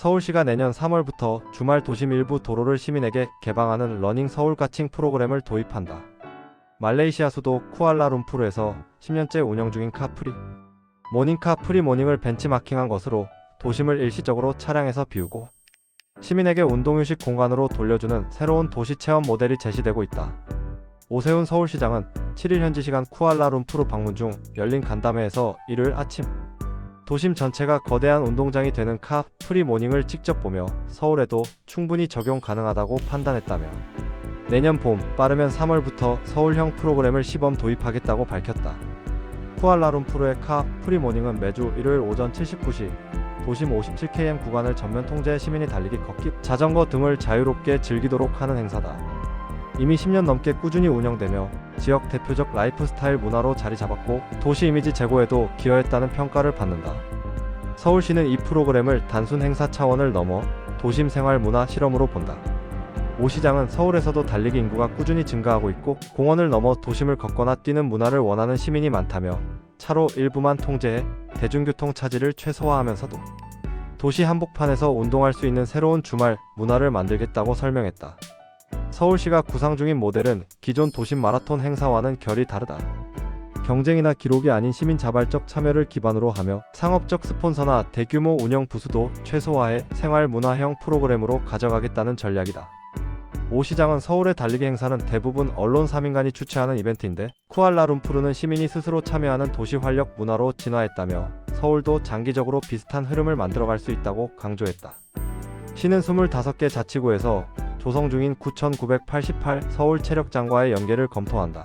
서울시가 내년 3월부터 주말 도심 일부 도로를 시민에게 개방하는 러닝 서울 가칭 프로그램을 도입한다. 말레이시아 수도 쿠알라룸푸르에서 10년째 운영 중인 카프리 모닝카 프리모닝을 벤치마킹한 것으로 도심을 일시적으로 차량에서 비우고 시민에게 운동휴식 공간으로 돌려주는 새로운 도시 체험 모델이 제시되고 있다. 오세훈 서울시장은 7일 현지 시간 쿠알라룸푸르 방문 중 열린 간담회에서 일요일 아침 도심 전체가 거대한 운동장이 되는 카 프리모닝을 직접 보며 서울에도 충분히 적용 가능하다고 판단했다며 내년 봄 빠르면 3월부터 서울형 프로그램을 시범 도입하겠다고 밝혔다. 쿠알라룸푸르의 카 프리모닝은 매주 일요일 오전 79시 도심 57km 구간을 전면 통제 시민이 달리기, 걷기, 자전거 등을 자유롭게 즐기도록 하는 행사다. 이미 10년 넘게 꾸준히 운영되며 지역 대표적 라이프 스타일 문화로 자리 잡았고 도시 이미지 제고에도 기여했다는 평가를 받는다. 서울시는 이 프로그램을 단순 행사 차원을 넘어 도심 생활 문화 실험으로 본다. 오 시장은 서울에서도 달리기 인구가 꾸준히 증가하고 있고 공원을 넘어 도심을 걷거나 뛰는 문화를 원하는 시민이 많다며 차로 일부만 통제해 대중교통 차질을 최소화하면서도 도시 한복판에서 운동할 수 있는 새로운 주말 문화를 만들겠다고 설명했다. 서울시가 구상 중인 모델은 기존 도심 마라톤 행사와는 결이 다르다. 경쟁이나 기록이 아닌 시민 자발적 참여를 기반으로 하며 상업적 스폰서나 대규모 운영 부수도 최소화해 생활 문화형 프로그램으로 가져가겠다는 전략이다. 오 시장은 서울의 달리기 행사는 대부분 언론 3인간이 주최하는 이벤트인데 쿠알라룸푸르는 시민이 스스로 참여하는 도시 활력 문화로 진화했다며 서울도 장기적으로 비슷한 흐름을 만들어갈 수 있다고 강조했다. 시는 25개 자치구에서 조성 중인 9,988 서울 체력장과의 연계를 검토한다.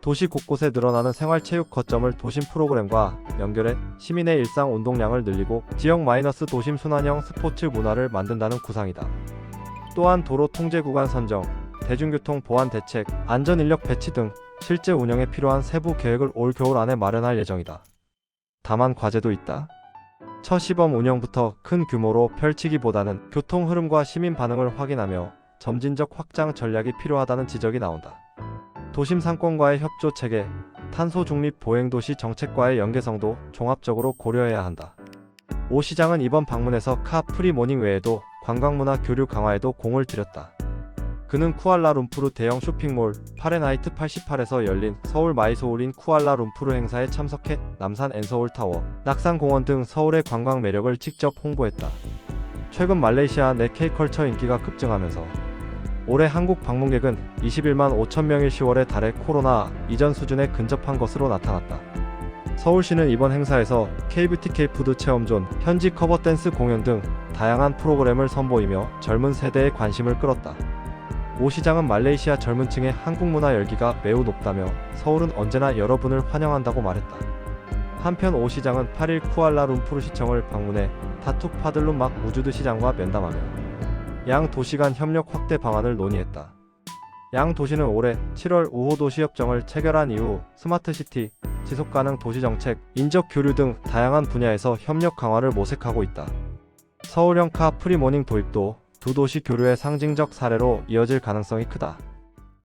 도시 곳곳에 늘어나는 생활체육 거점을 도심 프로그램과 연결해 시민의 일상 운동량을 늘리고 지역 마이너스 도심 순환형 스포츠 문화를 만든다는 구상이다. 또한 도로 통제 구간 선정, 대중교통 보안 대책, 안전 인력 배치 등 실제 운영에 필요한 세부 계획을 올 겨울 안에 마련할 예정이다. 다만 과제도 있다. 첫 시범 운영부터 큰 규모로 펼치기보다는 교통 흐름과 시민 반응을 확인하며 점진적 확장 전략이 필요하다는 지적이 나온다. 도심 상권과의 협조 체계, 탄소 중립 보행 도시 정책과의 연계성도 종합적으로 고려해야 한다. 오 시장은 이번 방문에서 카 프리 모닝 외에도 관광문화 교류 강화에도 공을 들였다. 그는 쿠알라룸푸르 대형 쇼핑몰 파레나이트 88에서 열린 서울 마이소울인 쿠알라룸푸르 행사에 참석해 남산 엔서울타워, 낙산공원 등 서울의 관광 매력을 직접 홍보했다. 최근 말레이시아 내 K컬처 인기가 급증하면서 올해 한국 방문객은 21만 5천 명일 10월에 달해 코로나 이전 수준에 근접한 것으로 나타났다. 서울시는 이번 행사에서 KBTK 푸드 체험존, 현지 커버 댄스 공연 등 다양한 프로그램을 선보이며 젊은 세대의 관심을 끌었다. 오 시장은 말레이시아 젊은 층의 한국 문화 열기가 매우 높다며 서울은 언제나 여러분을 환영한다고 말했다. 한편 오 시장은 8일 쿠알라룸푸르 시청을 방문해 타툭 파들룸 막 우주드 시장과 면담하며 양 도시 간 협력 확대 방안을 논의했다. 양 도시는 올해 7월 우호 도시 협정을 체결한 이후 스마트 시티, 지속 가능 도시 정책, 인적 교류 등 다양한 분야에서 협력 강화를 모색하고 있다. 서울형 카 프리모닝 도입도 두 도시 교류의 상징적 사례로 이어질 가능성이 크다.